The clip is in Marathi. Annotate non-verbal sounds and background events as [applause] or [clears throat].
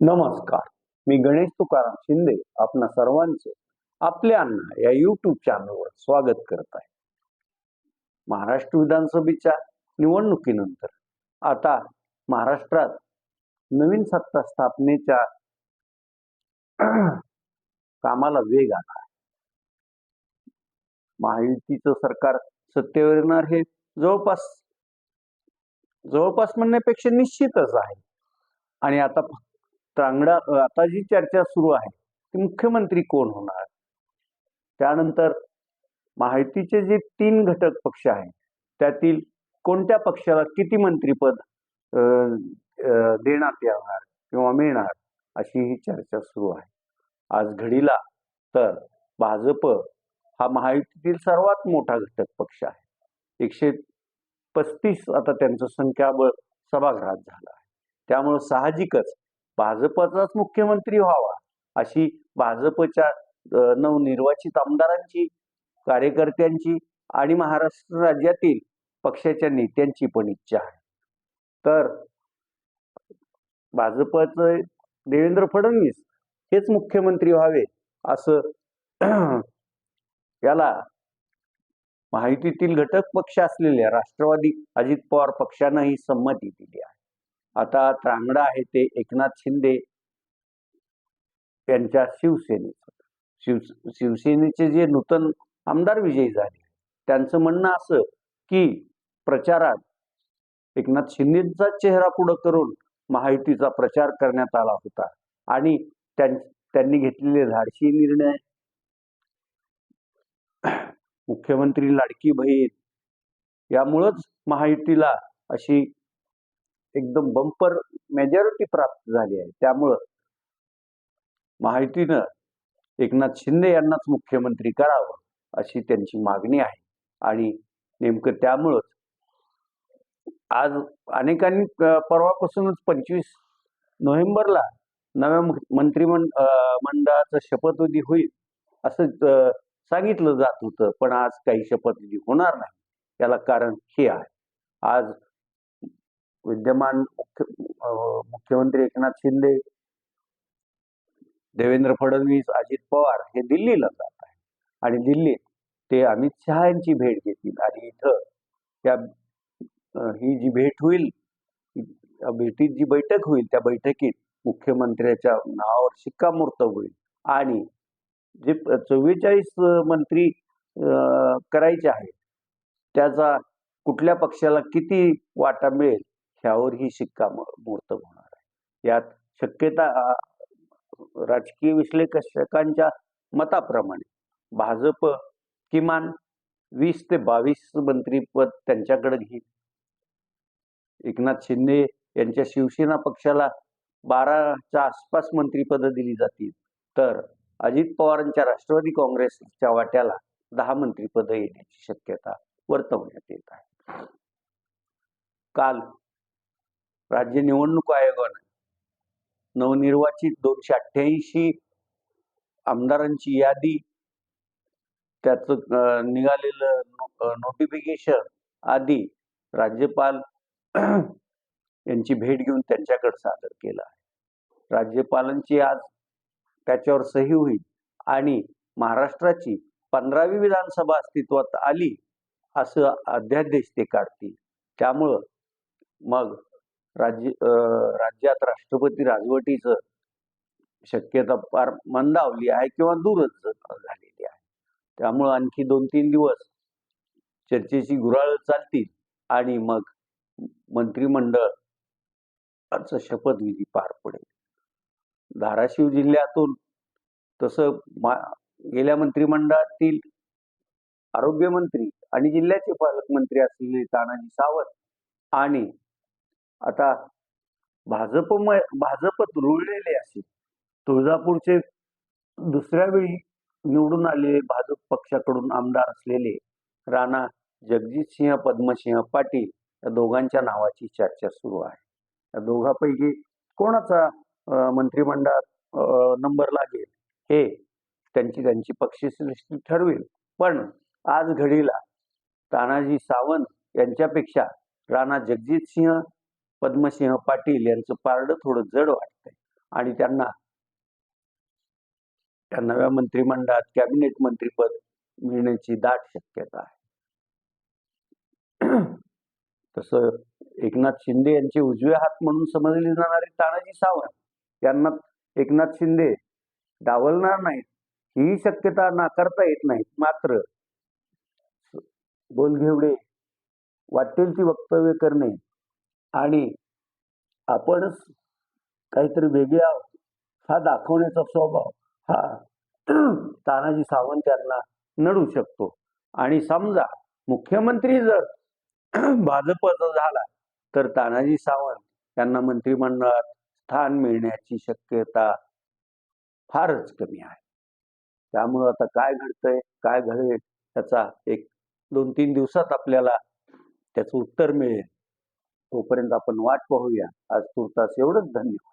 नमस्कार. मी गणेश तुकाराम शिंदे आपणा सर्वांचं आपल्या अण्णा या युट्यूब चॅनलवर स्वागत करत आहे. महाराष्ट्र विधानसभेच्या निवडणुकीनंतर आता महाराष्ट्रात नवीन सत्ता स्थापनेच्या [clears throat] कामाला वेग आला आहे. महायुतीचं सरकार सत्तेवर येणार हे जवळपास जवळपास म्हणण्यापेक्षा निश्चितच आहे. आणि आता चांगला आता जी चर्चा सुरू आहे ती मुख्यमंत्री कोण होणार? त्यानंतर माहितीचे जे तीन घटक पक्ष आहेत त्यातील कोणत्या पक्षाला किती मंत्रीपद देण्यात येणार किंवा मिळणार अशी ही चर्चा सुरू आहे. आज घडीला तर भाजप हा महायुतीतील सर्वात मोठा घटक पक्ष आहे. एकशे पस्तीस आता त्यांचं संख्याबळ सभागृहात झालं आहे. त्यामुळं साहजिकच भाजपचाच मुख्यमंत्री व्हावा अशी भाजपच्या नवनिर्वाचित आमदारांची कार्यकर्त्यांची आणि महाराष्ट्र राज्यातील पक्षाच्या नेत्यांची पण इच्छा आहे. तर भाजपचं देवेंद्र फडणवीस हेच मुख्यमंत्री व्हावे असं याला माहितीतील घटक पक्ष असलेल्या राष्ट्रवादी अजित पवार पक्षांनाही संमती दिली आहे. आता त्रांगडा आहे ते एकनाथ शिंदे यांच्या शिवसेनेचं. शिव शिवसेनेचे जे नूतन आमदार विजयी झाले त्यांचं म्हणणं असं की प्रचारात एकनाथ शिंदेचा चेहरा पुढं करून महायुतीचा प्रचार करण्यात आला होता आणि त्यां- त्यांनी घेतलेले धाडशी निर्णय. मुख्यमंत्री लाडकी बहीण यामुळंच महायुतीला अशी एकदम बंपर मेजॉरिटी प्राप्त झाली आहे. त्यामुळं महायुतीनं एकनाथ शिंदे यांनाच मुख्यमंत्री करावं अशी त्यांची मागणी आहे. आणि नेमकं त्यामुळंच आज अनेकांनी परवापासूनच पंचवीस नोव्हेंबरला नव्या मंत्रिमं मंत्रिमंड मंडळाचं शपथविधी होईल असं सांगितलं जात होतं. पण आज काही शपथविधी होणार नाही. याला कारण हे आहे. आज विद्यमान मुख्य मुख्यमंत्री एकनाथ शिंदे देवेंद्र फडणवीस अजित पवार हे दिल्लीला जात आहे आणि दिल्लीत ते अमित शहा यांची भेट घेतील. आणि इथं या ही जी भेट होईल या भेटीत जी बैठक होईल त्या बैठकीत मुख्यमंत्र्याच्या नावावर शिक्कामोर्तब होईल. आणि जे चव्वेचाळीस मंत्री करायचे आहेत त्याचा कुठल्या पक्षाला किती वाटा मिळेल ह्यावर ही शिक्कामोर्तब होणार आहे. यात शक्यता राजकीय विश्लेषकांच्या मताप्रमाणे भाजप किमान वीस ते बावीस मंत्रीपद त्यांच्याकडे घेईल. एकनाथ शिंदे यांच्या शिवसेना पक्षाला बाराच्या आसपास मंत्रीपदं दिली जातील तर अजित पवारांच्या राष्ट्रवादी काँग्रेसच्या वाट्याला दहा मंत्रीपदं येण्याची शक्यता वर्तवण्यात येत आहे. काल राज्य निवडणूक आयोगानं नवनिर्वाचित दोनशे अठ्ठ्याऐंशी आमदारांची यादी त्याचं निघालेलं नोटिफिकेशन आधी राज्यपाल [clears throat] यांची भेट घेऊन त्यांच्याकडे सादर केलं आहे. राज्यपालांची आज त्याच्यावर सही होईल आणि महाराष्ट्राची पंधरावी विधानसभा अस्तित्वात आली असं अध्यादेश ते काढतील. त्यामुळं मग राज्य राज्यात राष्ट्रपती राजवटीचं शक्यता फार मंदावली आहे किंवा दूरच झालेली आहे. त्यामुळं आणखी दोन तीन दिवस चर्चेची गुराळ चालतील आणि मग मंत्रिमंडळाचं शपथविधी पार पडेल. धाराशिव जिल्ह्यातून तसं मा गेल्या मंत्रिमंडळातील आरोग्यमंत्री आणि जिल्ह्याचे पालकमंत्री असलेले तानाजी सावंत आणि आता भाजप भाजपत रुळलेले असे तुळजापूरचे दुसऱ्या वेळी निवडून आलेले भाजप पक्षाकडून आमदार असलेले राणा जगजितसिंह पद्मसिंह पाटील या दोघांच्या नावाची चर्चा सुरू आहे. या दोघांपैकी कोणाचा मंत्रिमंडळात नंबर लागेल हे त्यांची त्यांची पक्षश्रेष्ठी ठरवेल. पण आज घडीला तानाजी सावंत यांच्यापेक्षा राणा जगजितसिंह पद्मसिंह पाटील यांचं पारडं थोडं जड वाटतंय. आणि त्यांना त्या नव्या मंत्रिमंडळात कॅबिनेट मंत्रीपद मिळण्याची दाट शक्यता आहे. तसं एकनाथ शिंदे यांचे उजवे हात म्हणून समजले जाणारे तानाजी सावंत यांना एकनाथ शिंदे डावलणार नाहीत. ही शक्यता नाकारता येत नाही मात्र बोलघेवडे वाटेल ती वक्तव्य करणे आणि आपणच काहीतरी वेगळे आहोत हा दाखवण्याचा स्वभाव हा तानाजी सावंत यांना नडू शकतो. आणि समजा मुख्यमंत्री जर भाजपचा झाला तर तानाजी सावंत यांना मंत्रिमंडळात स्थान मिळण्याची शक्यता फारच कमी आहे. त्यामुळं आता काय घडतंय काय घडेल त्याचा एक दोन तीन दिवसात आपल्याला त्याचं उत्तर मिळेल. तोपर्यंत आपण वाट पाहूया. आज तुर्तास एवढंच धन्यवाद.